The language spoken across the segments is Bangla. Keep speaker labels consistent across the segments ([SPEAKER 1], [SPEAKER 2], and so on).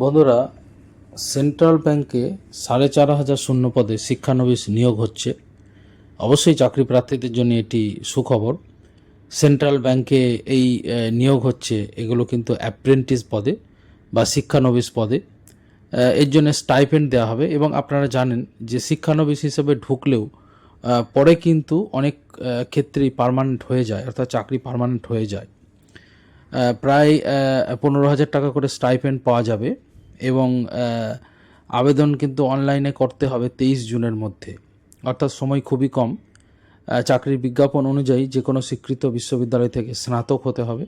[SPEAKER 1] বন্ধুরা সেন্ট্রাল ব্যাংকে সাড়ে চার হাজার শূন্য পদে শিক্ষানবিশ নিয়োগ হচ্ছে। অবশ্যই চাকরি প্রার্থীদের জন্য এটি সুখবর। সেন্ট্রাল ব্যাংকে এই নিয়োগ হচ্ছে, এগুলো কিন্তু অ্যাপ্রেন্টিস পদে বা শিক্ষানবিশ পদে। এর জন্য স্টাইপেন্ড দেওয়া হবে এবং আপনারা জানেন যে শিক্ষানবিশ হিসেবে ঢুকলেও পরে কিন্তু অনেক ক্ষেত্রেই পার্মানেন্ট হয়ে যায়, অর্থাৎ চাকরি পার্মানেন্ট হয়ে যায়। প্রায় পনেরো হাজার টাকা করে স্টাইপেন্ড পাওয়া যাবে। এবং আবেদন কিন্তু অনলাইনে করতে হবে তেইশ জুনের মধ্যে। অর্থাৎ সময় খুবই কম। চাকরির বিজ্ঞাপন অনুযায়ী যে কোনো স্বীকৃত বিশ্ববিদ্যালয় থেকে স্নাতক হতে হবে।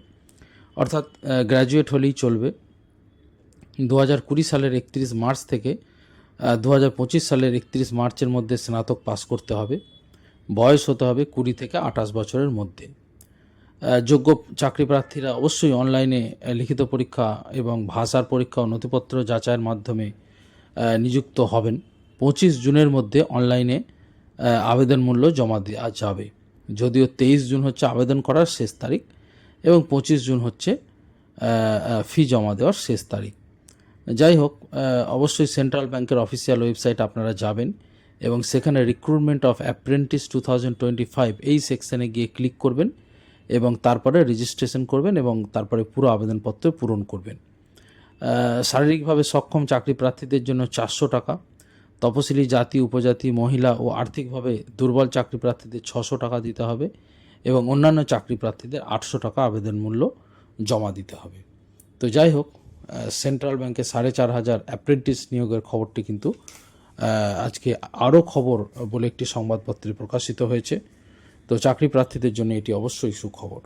[SPEAKER 1] অর্থাৎ গ্র্যাজুয়েট হলেই চলবে। দু কুড়ি সালের একত্রিশ মার্চ থেকে দু হাজার পঁচিশ সালের একত্রিশ মার্চের মধ্যে স্নাতক পাস করতে হবে। বয়স হতে হবে কুড়ি থেকে আঠাশ বছরের মধ্যে। যোগ্য চাকরি প্রার্থীরা অবশ্যই অনলাইনে লিখিত পরীক্ষা এবং ভাষার পরীক্ষা ও নথিপত্র যাচাইয়ের মাধ্যমে নিযুক্ত হবেন। পঁচিশ জুনের মধ্যে অনলাইনে আবেদন মূল্য জমা দেওয়া যাবে। যদিও তেইশ জুন হচ্ছে আবেদন করার শেষ তারিখ এবং পঁচিশ জুন হচ্ছে ফি জমা দেওয়ার শেষ তারিখ। যাই হোক অবশ্যই সেন্ট্রাল ব্যাংকের অফিসিয়াল ওয়েবসাইট আপনারা যাবেন এবং সেখানে recruitment of apprentice two thousand twenty five এই সেকশানে গিয়ে ক্লিক করবেন। এবং তারপরে রেজিস্ট্রেশন করবেন এবং তারপরে পুরো আবেদনপত্র পূরণ করবেন। শারীরিকভাবে সক্ষম চাকরি প্রার্থীদের জন্য চারশো টাকা, তপশিলি জাতি, উপজাতি, মহিলা ও আর্থিকভাবে দুর্বল চাকরি প্রার্থীদের ছশো টাকা দিতে হবে এবং অন্যান্য চাকরি প্রার্থীদের আটশো টাকা আবেদন মূল্য জমা দিতে হবে। তো যাই হোক সেন্ট্রাল ব্যাংকে সাড়ে চার হাজার অ্যাপ্রেন্টিস নিয়োগের খবরটি কিন্তু আজকে আরও খবর বলে একটি সংবাদপত্রে প্রকাশিত হয়েছে। তো চাকরি প্রার্থীদের জন্য এটি অবশ্যই সুখবর।